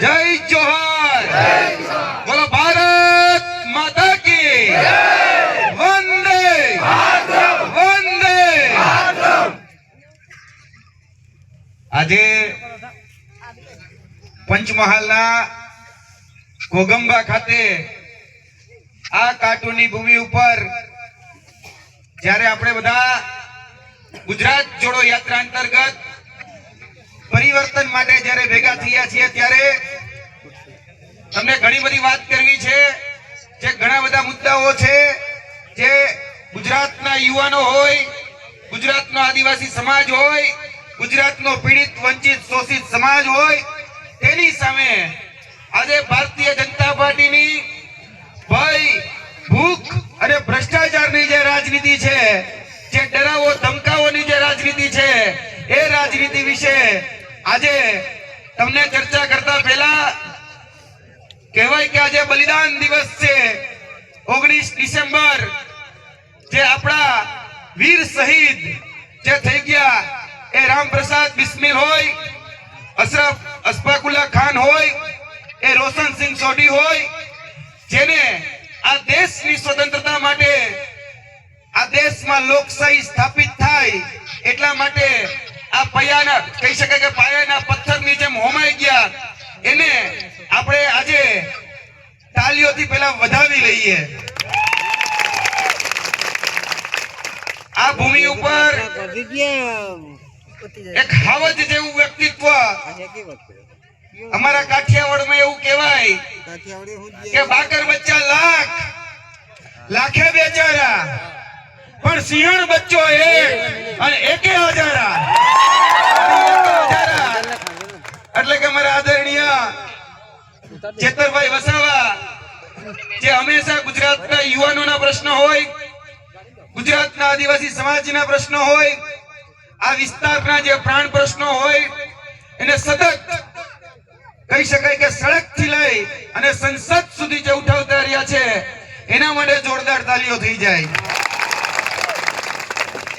જય જોહર. બોલો, ભારત માતા કી વંદે. વંદે. આજે પંચમહાલના કોગંબા ખાતે આ કાર્ટૂનની ભૂમિ ઉપર જ્યારે આપણે બધા ગુજરાત જોડો યાત્રા અંતર્ગત પરિવર્તન માટે જ્યારે ભેગા થયા છીએ ત્યારે તમને ઘણી બધી વાત કરવી છે, જે ઘણા બધા મુદ્દાઓ છે, જે ગુજરાતના યુવાનો હોય, ગુજરાતનો આદિવાસી સમાજ હોય, ગુજરાતનો પીડિત, વંચિત, શોષિત સમાજ હોય, તેની સામે આજે ભારતીય જનતા પાર્ટીની ભય, ભૂખ અને ભ્રષ્ટાચારની જે રાજનીતિ છે, જે ડરાવો ધમકાઓની જે રાજનીતિ છે, એ રાજનીતિ વિશે આજે તમને ચર્ચા કરતા પહેલા કહેવાય કે આજે બલિદાન દિવસ છે. ઓગણીસ ડિસેમ્બર જે આપણા વીર શહીદ જે થઈ ગયા એ રામપ્રસાદ બિસ્મિલ હોય, અશરફ અશફાકુલ્લા ખાન હોય, એ રોશનસિંહ સોઢી હોય, જેને આ દેશની સ્વતંત્રતા માટે આ દેશમાં લોકશાહી સ્થાપિત થાય એટલા માટે આ પયાના કહી શકાય કે પાયાના પથ્થરની જેમ હોમાઈ ગયા. એને આપણે આજે તાલીઓથી પહેલા વધાવી લઈએ. આ ભૂમિ ઉપર એક હાવજ જેવું વ્યક્તિત્વ અમારા કાઠિયાવાડમાં એવું કહેવાય કે બાકર બચ્ચા લાખ લાખે બેચારા. પણ સિંહણ બચ્ચો એ અને એકે હજારા. એટલે કે મારા આદરણીય ચેતરભાઈ વસાવા, જે હંમેશા ગુજરાતના યુવાનોના પ્રશ્ન હોય, ગુજરાતના આદિવાસી સમાજના પ્રશ્નો હોય, આ વિસ્તારના જે પ્રાણ પ્રશ્નો હોય, એને સતત કહી શકાય કે સડકથી લઈ અને સંસદ સુધી જે ઉઠાવતા રહ્યા છે, એના માટે જોરદાર તાલીઓ થઈ જાય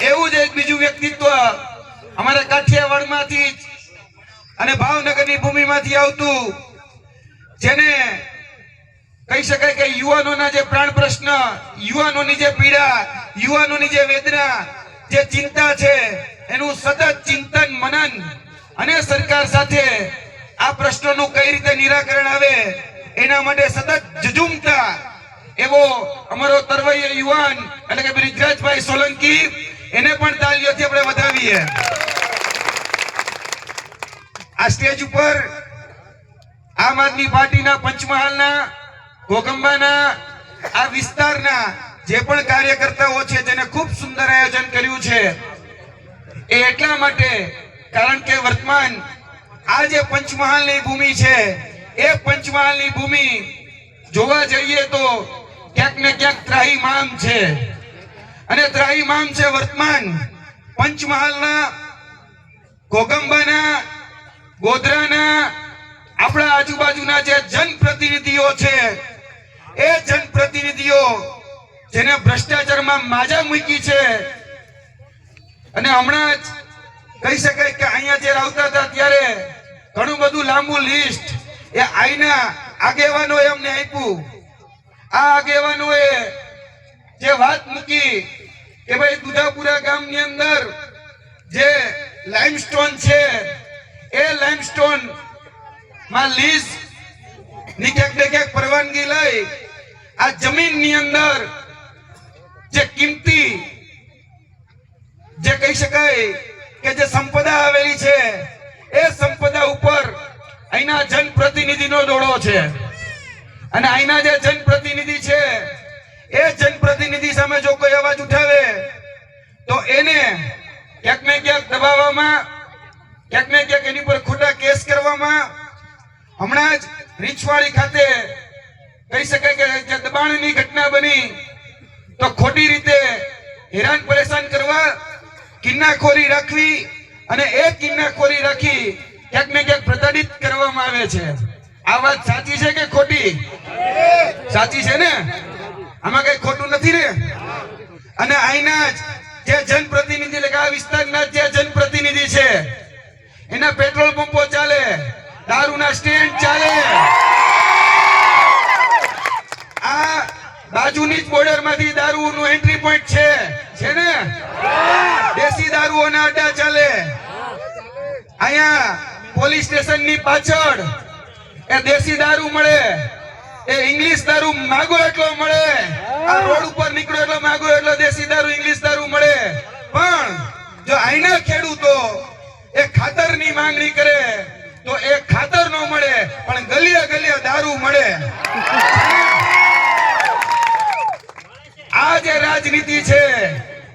એવું જ એક બીજું વ્યક્તિત્વ અમારા કાઠિયાવાડમાંથી અને ભાવનગરની ભૂમિમાંથી આવતું, જેને કહી શકાય કે યુવાનોના જે પ્રાણ પ્રશ્ન, યુવાનોની જે પીડા, યુવાનોની જે વેદના, જે ચિંતા છે, એનું સતત ચિંતન, મનન અને સરકાર સાથે આ પ્રશ્નોનું કઈ રીતે નિરાકરણ આવે, એના માટે સતત જજુમતા એવો અમારો તરવૈયો યુવાન એટલે કે બ્રિજરાજભાઈ સોલંકી એને પણ તાલીઓથી આપણે વધાવીએ. આ સ્ટેજ ઉપર આમ આદમી પાર્ટીના પંચમહાલના ઘોગંબાના આ વિસ્તારના જે પણ કાર્યકર્તાઓ છે, જેને ખૂબ સુંદર આયોજન કર્યું છે, એ એટલા માટે, કારણ કે વર્તમાન આ જે પંચમહાલની ભૂમિ છે, એ પંચમહાલની ભૂમિ જોવા જઈએ તો ક્યાંક ને ક્યાંક ત્રાહી માન છે. અને ત્રાહીમામ છે વર્તમાન પંચમહાલના કોગંબાના ગોધરાના, આપણા આજુબાજુના જે જનપ્રતિનિધિઓ છે, એ જનપ્રતિનિધિઓ જેને ભ્રષ્ટાચારમાં માજા મૂકી છે, અને હમણાં જ કહી શકાય કે અહીંયા જે આવતા હતા ત્યારે ઘણું બધું લાંબુ લિસ્ટ એ આઈના આગેવાનોએ અમને આપ્યું. આ આગેવાનોએ જે વાત મૂકી કે ભાઈ દુધાપુરા ગામની અંદર જે લાઇમસ્ટોન છે, એ લાઇમસ્ટોનમાં લીઝની ક્યાંક ને ક્યાંક પરવાનગી લઈ આ જમીનની અંદર જે કિંમતી, જે કહી શકાય કે જે સંપદા આવેલી છે, એ સંપદા ઉપર અહીંના જનપ્રતિનિધિનો દોડો છે. અને અહીંના જે જનપ્રતિનિધિ છે એ જનપ્રતિનિધિ સામે જો કોઈ અવાજ ઉઠાવે, તો એને ક્યાંક ને ક્યાંક દબાવવામાં, ક્યાંક ને ક્યાંક એની પર ખોટા કેસ કરવામાં, હમણાં જ રીછવાડી ખાતે કહી શકાય કે જે દબાણની ઘટના બની, તો ખોટી રીતે હેરાન પરેશાન કરવા, કિન્નાખોરી રાખવી અને એ કિન્નાખોરી રાખી ક્યાંક ને ક્યાંક પ્રતાડિત કરવામાં આવે છે. આ વાત સાચી છે કે ખોટી? સાચી છે ને? આમાં કઈ ખોટું નથી ને? અને અહીંના જે જનપ્રતિનિધિ એટલે આ વિસ્તારના જે જનપ્રતિનિધિ છે, એના પેટ્રોલ પંપો ચાલે, દારૂના સ્ટેન્ડ ચાલે. આ બાજુની જ બોર્ડરમાંથી દારૂનું એન્ટ્રી પોઈન્ટ છે છે ને? દેશી દારૂઓના અડ્ડા ચાલે. અહીંયા પોલીસ સ્ટેશનની પાછળ એ દેશી દારૂ મળે. એ ઇંગ્લિશ દારૂ માગો એટલો મળે. આ રોડ ઉપર નીકળો એટલો માગો એટલો દેશી દારૂ ઇંગ્લિશ દારૂ મળે. પણ જો આઈના ખેડૂતો એ ખાતરની માંગણી કરે, તો એ ખાતર નો મળે, પણ ગલિયા ગલિયા દારૂ મળે. આ જે રાજનીતિ છે,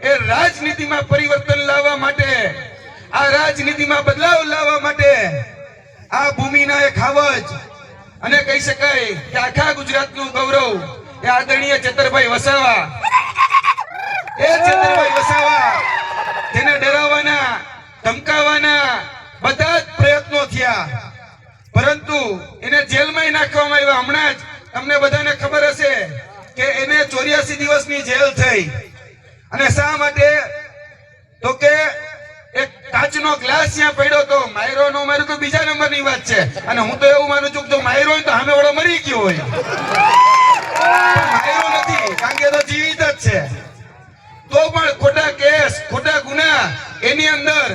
એ રાજનીતિમાં પરિવર્તન લાવવા માટે, આ રાજનીતિમાં બદલાવ લાવવા માટે, આ ભૂમિના એક હાવજ અને કહી શકાય કે આખા ગુજરાતનું ગૌરવ એ આદરણીય ચેતરભાઈ વસાવા. એ ચેતરભાઈ વસાવા તેને ડરાવવાના, ધમકાવવાના બધા જ પ્રયત્નો થયા. પરંતુ એને જેલમાં નાખવામાં આવ્યા. હમણાં જ તમને બધાને ખબર હશે કે એને ચોર્યાસી દિવસની જેલ થઈ. અને શા માટે? તો કે એક કાચનો ગ્લાસ ત્યાં પડ્યો તો માયરો નો મારું તો બીજા નંબરની વાત છે. અને હું તો એવું માનું છું કે જો માયરો હોય તો સામે વાળો મરી ગયો હોય પણ નથી કારણ કે તો જીવિત જ છે. તો પણ ખોટા કેસ ખોટા ગુના એની અંદર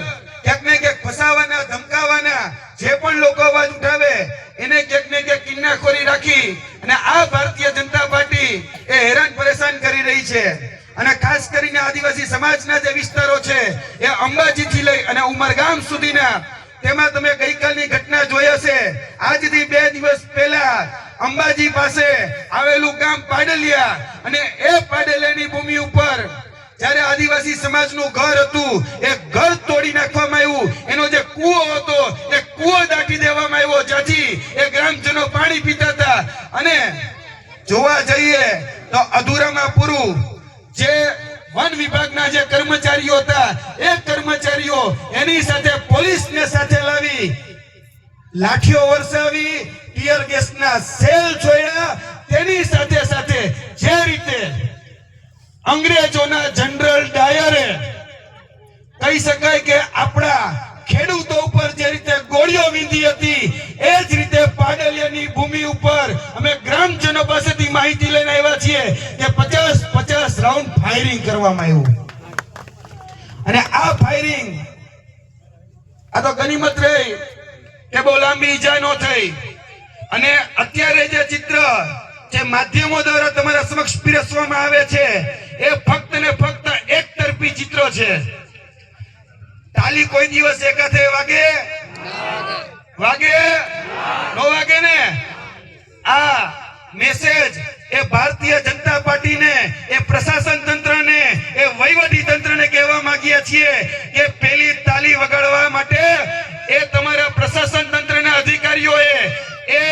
ક્યાંક ને ક્યાંક ફસાવાના ધમકાવાના જે પણ લોકો અવાજ ઉઠાવે એને ક્યાંક ને ક્યાંક કિન્નાખોરી રાખી અને આ ભારતીય જનતા પાર્ટી એ હેરાન પરેશાન કરી રહી છે. અને ખાસ કરીને આદિવાસી સમાજના જે વિસ્તારો છે એ અંબાજીથી લઈ અને ઉમરગામ સુધીના તેમાં તમે ગઈકાલની ઘટના જોઈ હશે. આજથી બે દિવસ પહેલા અંબાજી પાસે આવેલું ગામ પાડલિયા અને એ પાડલિયાની ભૂમિ ઉપર જ્યારે આદિવાસી સમાજનું ઘર હતું, એ ઘર તોડી નાખવામાં આવ્યું. એનો જે કૂવો હતો, એ કૂવો દાટી દેવામાં આવ્યો, જ્યાંથી એ ગ્રામજનો પાણી પીતા હતા. અને જોવા જઈએ તો અધૂરામાં પૂરું જે વન વિભાગના જે કર્મચારીઓ હતા, એ કર્મચારીઓ એની સાથે પોલીસને સાથે લાવી, લાઠીઓ વરસાવી, ટીયર ગેસના સેલ છોડ્યા તેની સાથે સાથે જે રીતે અંગ્રેજોના જનરલ ડાયરે કહી શકાય કે ઉપર અમે ગ્રામજનો પાસેથી માહિતી લઈને આવ્યા છીએ કે પચાસ પચાસ રાઉન્ડ ફાયરિંગ કરવામાં આવ્યું. અને આ ફાયરિંગ આ તો ગનીમત રહી કે બહુ લાંબી ઈજા ન થઈ. અને અત્યારે જે ચિત્ર જે માધ્યમો દ્વારા તમારા સમક્ષ પીરસવામાં આવે છે, એ ફક્ત ને ફક્ત એક તરફી ચિત્ર છે. તાલી કોઈ દિવસ એકાથે વાગે? વાગે? નો વાગે ને? આ મેસેજ એ ભારતીય જનતા પાર્ટીને, એ પ્રશાસન તંત્રને, એ વહીવટી તંત્રને કહેવા માંગીએ છીએ કે પેલી તાલી વગાડવા માટે એ તમારા પ્રશાસન તંત્રના અધિકારીઓએ, એ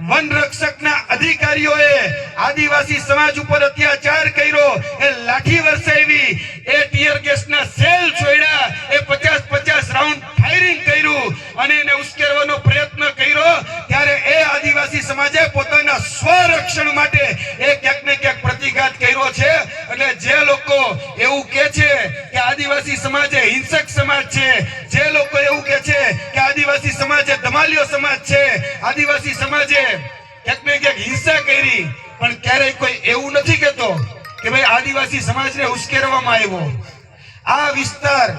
વન રક્ષકના અધિકારીઓએ આદિવાસી સમાજ ઉપર અત્યાચાર કર્યો, એ લાઠી વરસાવી આદિવાસી સમાજે ક્યાંક ને ક્યાંક હિંસા કરી, પણ ક્યારેય કોઈ એવું નથી કહેતો કે ભાઈ આદિવાસી સમાજને ઉશ્કેરવામાં આવ્યો. આ વિસ્તાર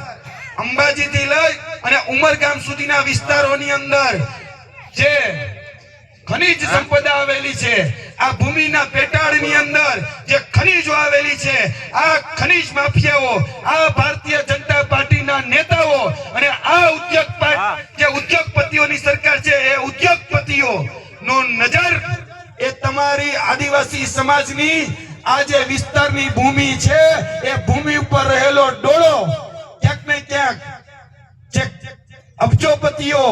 અંબાજીથી લઈ અને ઉમરગામ સુધીના વિસ્તારોની અંદર જે ખનિજ સંપદા આવેલી છે આ ભૂમિના પેટાળની અંદર જે ખનીજો આવેલી છે આ ખનીજ માફિયાઓ આ ભારતીય જનતા પાર્ટીના નેતાઓ અને આ ઉદ્યોગ જે ઉદ્યોગપતિઓની સરકાર છે એ ઉદ્યોગપતિઓ નો નજર એ તમારી આદિવાસી સમાજની આ જે વિસ્તારની ભૂમિ છે એ ભૂમિ ઉપર રહેલો ડોળો ક્યાંક ને ક્યાંક જે અબજોપતિઓ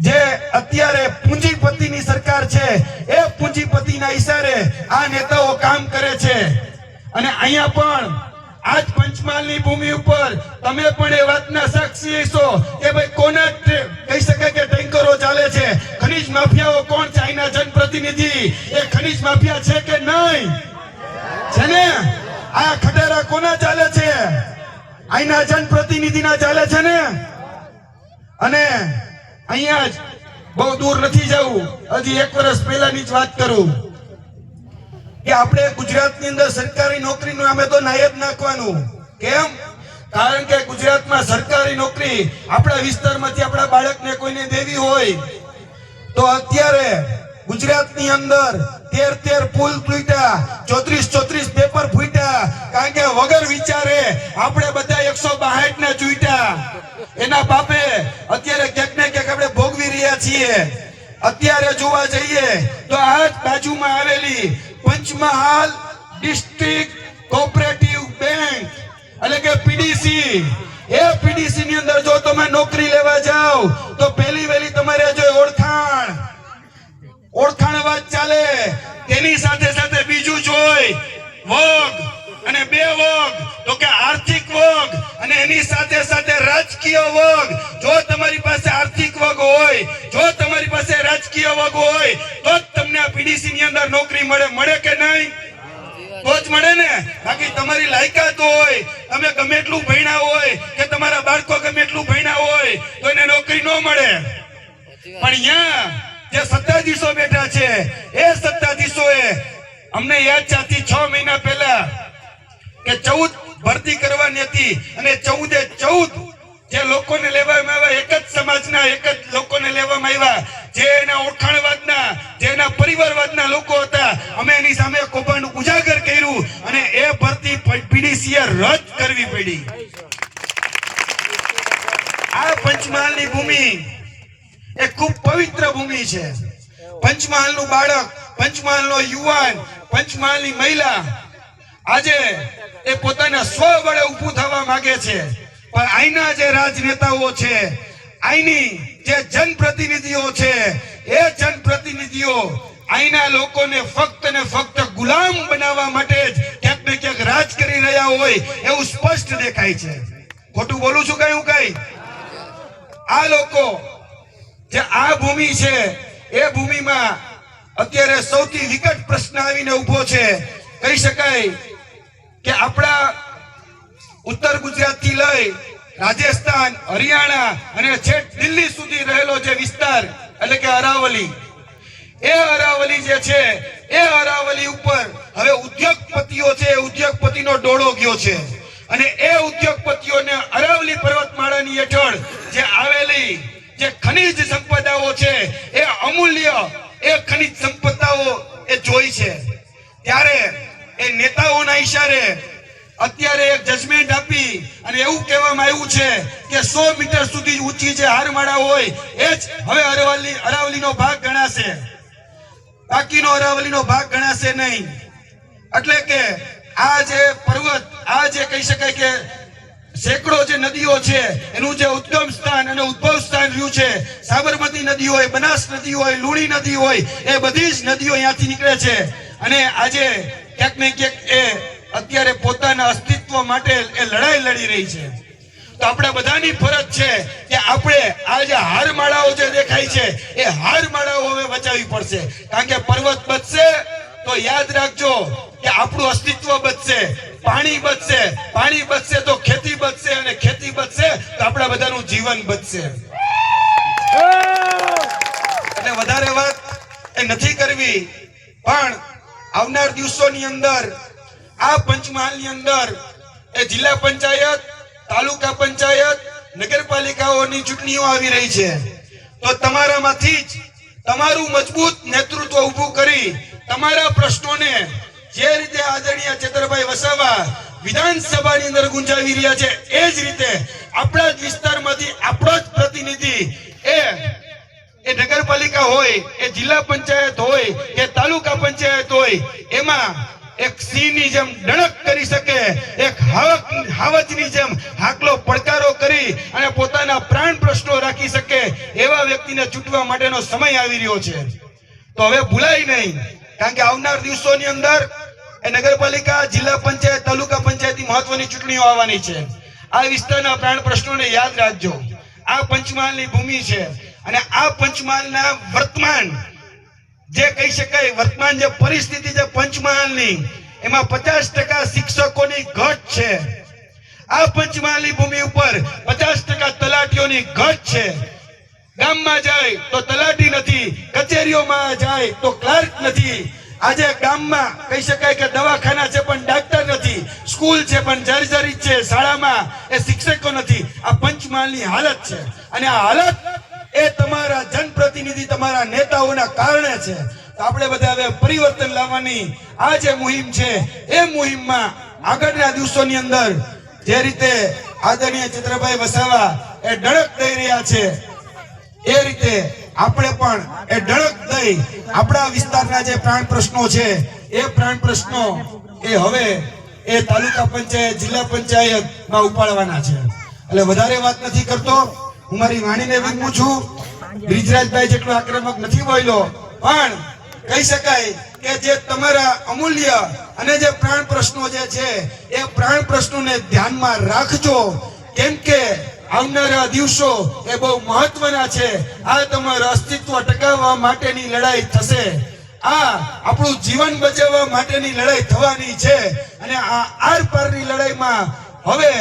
જે અત્યારે પૂંજીપતિની સરકાર છે, એ પૂંજીપતિના ઈશારે આ નેતાઓ કામ કરે છે. અને અહીંયા પણ આજ પંચમહાલની ભૂમિ ઉપર તમે પણ એ વાતના સાક્ષી છો કે ભાઈ કોના કહી શકાય કે ટેન્કરો ચાલે છે. ખનીજ માફિયાઓ કોણ છે? અહીંના જનપ્રતિનિધિ. એ ખનીજ માફિયા છે કે નહીં? છે ને? આ ખટેરા કોના ચાલે છે? અહીંના જનપ્રતિનિધિના ચાલે છે ને? અને અહીંયા જ બહુ દૂર નથી જવું. હજી એક વર્ષ પહેલાની જ વાત કરું. કે આપણે ગુજરાતની અંદર સરકારી નોકરીનું અમે તો નાયબ નાખવાનું. કેમ? કારણ કે ગુજરાતમાં સરકારી નોકરી આપણા વિસ્તારમાંથી આપણા બાળકને કોઈને દેવી હોય, તો અત્યારે ગુજરાતની અંદર તેર તેર પુલ તૂટ્યા, ચોત્રીસ ચોત્રીસ પેપર ફૂટ્યા, કારણ કે વગર વિચારે આપણે બધા એકસો બાહઠ ને ચૂટ્યા. એના બાપે છીએ. અત્યારે જોવા જઈએ તો આ બાજુમાં આવેલી પંચમહાલ ડિસ્ટ્રિક્ટ કોઓપરેટિવ બેંક, એટલે કે પીડીસી. એ પીડીસી ની અંદર જો તમે નોકરી લેવા જાઓ, તો પહેલી વહેલી તમારે જો ઓળખાણ ઓળખાણ વાત ચાલે. તેની સાથે સાથે બીજું જોઈ વગ, અને બે વગ, તો કે આર્થિક વગ, અને એની સાથે સાથે રાજકીય વગ. જો તમારી પાસે આર્થિક વગ હોય પાસે રાજકીય વાગો હોય, તો જ તમને આ પીડીસી ની અંદર નોકરી મળે. મળે કે નહીં? તો જ મળે ને. બાકી તમારી લાયકાત હોય, તમે ગમે એટલું ભણ્યા હોય, કે તમારા બાળકો ગમે એટલું ભણ્યા હોય, તો એને નોકરી ન મળે. પણ અહીંયા જે સત્તાધીશો બેઠા છે, એ સત્તાધીશોએ અમને યાદ આજથી છ મહિના પહેલા કે ચૌદ ભરતી કરવાની હતી અને ચૌદે ચૌદ જે લોકોને લેવામાં આવ્યા, એક જ સમાજના એક જ લોકોને લેવામાં આવ્યા જે એના ઓળખાણવાદના જે એના પરિવારવાદના લોકો હતા, અમે એની સામે કૌભાંડ ઉજાગર કર્યું અને એ ભરતી પીડીસીએ રદ કરવી પડી. આ પંચમહાલની ભૂમિ એ ખૂબ પવિત્ર ભૂમિ છે. પંચમહાલનું બાળક, પંચમહાલનો યુવાન, પંચમહાલની મહિલા આજે એ પોતાના સ્વ વડે ઊભું થવા માંગે છે. પણ અહીંના જે રાજનેતાઓ છે અહીંની જે જનપ્રતિનિધિઓ છે, એ જનપ્રતિનિધિઓ અહીંના લોકોને ફક્ત ને ફક્ત ગુલામ બનાવવા માટે જ ક્યાંક ને ક્યાંક રાજ કરી રહ્યા હોય એવું સ્પષ્ટ દેખાય છે. ખોટું બોલું છું કઈ હું કઈ? આ લોકો જે આ ભૂમિ છે, એ ભૂમિમાં અત્યારે સૌથી વિકટ પ્રશ્ન આવીને ઊભો છે. કહી શકાય કે આપણા ઉત્તર ગુજરાતથી લઈ રાજસ્થાન, હરિયાણા અને છેક દિલ્હી સુધી રહેલો જે વિસ્તાર, એટલે કે અરાવલી. એ અરાવલી જે છે, એ અરાવલી ઉપર હવે ઉદ્યોગપતિઓ છે ઉદ્યોગપતિનો ડોળો ગયો છે. અને એ ઉદ્યોગપતિઓને અરાવલી પર્વતમાળાની હેઠળ જે આવેલી જે ખનિજ સંપદાઓ છે, એ અમૂલ્ય, એ ખનિજ સંપદાઓ એ જોઈ છે. ત્યારે એ નેતાઓના ઈશારે અત્યારે એક જજમેન્ટ આપી અને એવું કહેવામાં આવ્યું છે કે સો મીટર સુધી ઊંચી જે હારમાળા હોય, એ જ હવે અરવલ્લી, અરાવલીનો ભાગ ગણાશે. બાકીનો અરાવલીનો ભાગ ગણાશે નહીં. એટલે કે આ જે પર્વત, આ જે કહી શકાય કે સેંકડો જે નદીઓ છે, એનું જે ઉદ્ગમ સ્થાન અને ઉદ્ભવ સ્થાન રહ્યું છે, સાબરમતી નદી હોય, બનાસ નદી હોય, લુણી નદી હોય, એ બધી જ નદીઓ અહીંયાથી નીકળે છે. અને આજે ક્યાંક ને ક્યાંક એ અત્યારે પોતાના અસ્તિત્વ માટે એ લડાઈ લડી રહી છે. તો આપણે બધાની ફરજ છે કે આપણે આ જે હારમાળાઓ જે દેખાય છે, એ હારમાળાઓ હવે બચાવવી પડશે. કારણ કે પર્વત બચશે, તો યાદ રાખજો કે આપણું અસ્તિત્વ બચશે, પાણી બચશે પાણી બચશે તો ખેતી બચશે અને ખેતી બચશે તો આપણા બધાનું જીવન બચશે. એટલે વધારે વાત એ નથી કરવી, પણ આવનાર દિવસોની અંદર આ પંચમહાલની અંદર એ જિલ્લા પંચાયત, તાલુકા પંચાયત, નગરપાલિકાઓની ચૂંટણીઓ આવી રહી છે. તો તમારામાંથી જ તમારું મજબૂત નેતૃત્વ ઊભું કરી તમારા પ્રશ્નોને જે રીતે આદરણીય ચેતરભાઈ વસાવા વિધાનસભાની અંદર ગુંજાવી રહ્યા છે, એ જ રીતે આપણા જ વિસ્તારમાંથી આપણો જ પ્રતિનિધિ એ એ નગરપાલિકા હોય, એ જિલ્લા પંચાયત હોય, કે તાલુકા પંચાયત હોય, એમાં એક સિંહની જેમ ડણક કરી શકે, એક હાવક, હાવજની જેમ હાકલો પડકારો કરી અને પોતાના પ્રાણ પ્રશ્નો રાખી શકે એવા વ્યક્તિને ચૂંટવા માટેનો સમય આવી રહ્યો છે. તો હવે ભૂલાય નહીં, કારણ કે આવનાર દિવસોની અંદર એ નગરપાલિકા, જિલ્લા પંચાયત, તાલુકા પંચાયતની મહત્વની ચૂંટણીઓ આવવાની છે. આ વિસ્તારના પ્રાણ પ્રશ્નોને યાદ રાખજો. આ પંચમહાલની ભૂમિ છે અને આ પંચમહાલના વર્તમાન જે કહી શકાય, વર્તમાન જે પરિસ્થિતિ છે પંચમહાલની, એમાં પચાસ ટકા શિક્ષકોની ઘટ છે. આ પંચમહાલની ભૂમિ ઉપર પચાસ ટકા તલાટીઓની ઘટ છે. ગામમાં જાય તો તલાટી નથી, કચેરીઓમાં જાય તો ક્લાર્ક નથી. આજે ગામમાં કહી શકાય કે દવાખાના છે પણ ડાક્ટર નથી, સ્કૂલ છે પણ જર્જરિત છે, શાળામાં એ શિક્ષકો નથી. આ પંચમહાલની હાલત છે. અને આ હાલત એ તમારા જનપ્રતિનિધિ તમારા નેતાઓના કારણે છે. તો આપણે બધા હવે પરિવર્તન લાવવાની આ જે મુહિમ છે, એ મુહિમમાં આગળના દિવસોની અંદર જે રીતે આદરણીય ચિત્રભાઈ વસાવા એ ડળક દઈ રહ્યા છે, એ રીતે આપણે પણ એ ડળક દઈ આપણા વિસ્તારના જે પ્રાણ પ્રશ્નો છે, એ પ્રાણ પ્રશ્નો એ હવે એ તાલુકા પંચાયત, જિલ્લા પંચાયતમાં ઉપાડવાના છે. એટલે વધારે વાત નથી કરતો. હું મારી વાણીને વિનમું છું બ્રિજરાજભાઈ જેટલો આક્રમક નથી બોલ્યો, પણ કહી શકાય કે જે તમારા અમૂલ્ય અને જે પ્રાણ પ્રશ્નો જે છે, એ પ્રાણ પ્રશ્નોને ધ્યાનમાં રાખજો. કેમ કે આવનારા દિવસો એ બહુ મહત્વના છે. આ તમારું અસ્તિત્વ ટકાવવા માટેની લડાઈ થશે. આ આપણું જીવન બચાવવા માટેની લડાઈ થવાની છે અને આ આર પારની લડાઈમાં હવે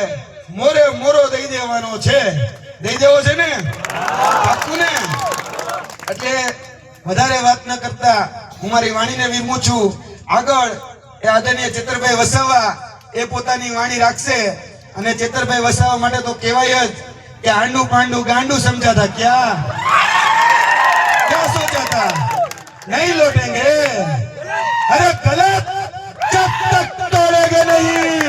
મોરે મોરો દઈ દેવાનો છે. દઈ દેવો છે ને? પાક્કું ને? એટલે વધારે વાત ન કરતા હું મારી વાણીને વિરમું છું. આગળ એ આદરણીય ચેતરભાઈ વસાવા એ પોતાની વાણી રાખશે અને ચેતરભાઈ વસાવા માટે તો કહેવાય જ કે આંડુ પાંડુ ગાંડું સમજાતા ક્યાં? ક્યાં સોચાતા નહીં લોટેંગે. અરે ગલત! જબ તક તોડેગે નહીં.